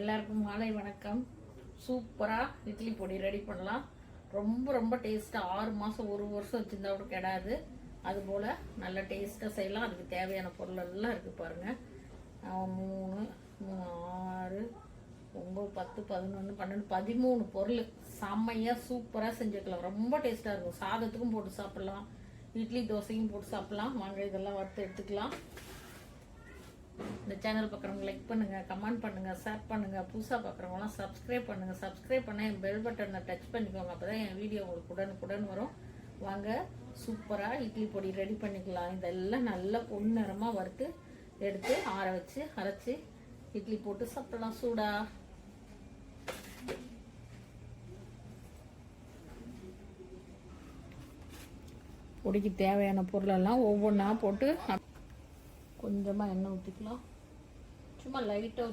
எல்லாருக்கும் மாலை வணக்கம். சூப்பராக இட்லி பொடி ரெடி பண்ணலாம். ரொம்ப ரொம்ப டேஸ்ட்டாக ஆறு மாதம் ஒரு வருஷம் வச்சுருந்தா கூட கிடையாது அதுபோல் நல்ல டேஸ்ட்டாக செய்யலாம். அதுக்கு தேவையான பொருள் எல்லாம் இருக்குது பாருங்கள் மூணு மூணு ஆறு ஒம்பது பத்து பதினொன்று பன்னெண்டு பதிமூணு பொருள். செம்மையாக சூப்பராக செஞ்சுக்கலாம். ரொம்ப டேஸ்ட்டாக இருக்கும். சாதத்துக்கும் போட்டு சாப்பிட்லாம். இட்லி தோசைக்கும் போட்டு சாப்பிட்லாம். வாங்க இதெல்லாம் வறுத்து எடுத்துக்கலாம். இந்த சேனல் பார்க்குறவங்க லைக் பண்ணுங்கள் கமெண்ட் பண்ணுங்கள் ஷேர் பண்ணுங்கள் புதுசாக பார்க்குறவங்களாம் சப்ஸ்கிரைப் பண்ணுங்கள் சப்ஸ்கிரைப் பண்ண என் பெல் பட்டனை டச் பண்ணிக்கோங்க. அப்போ தான் என் வீடியோ உங்களுக்கு உடனுக்குடன் வரும். வாங்க சூப்பராக இட்லி பொடி ரெடி பண்ணிக்கலாம். இதெல்லாம் நல்லா பொன்னிறமாக வறுத்து எடுத்து ஆற வச்சு அரைச்சி இட்லி போட்டு சாப்பிடலாம். சூடா. பொடிக்கு தேவையான பொருளெல்லாம் ஒவ்வொன்றா போட்டு கொஞ்சமாக எண்ணெய் ஊற்றிக்கலாம் சும்மா லைட்டாக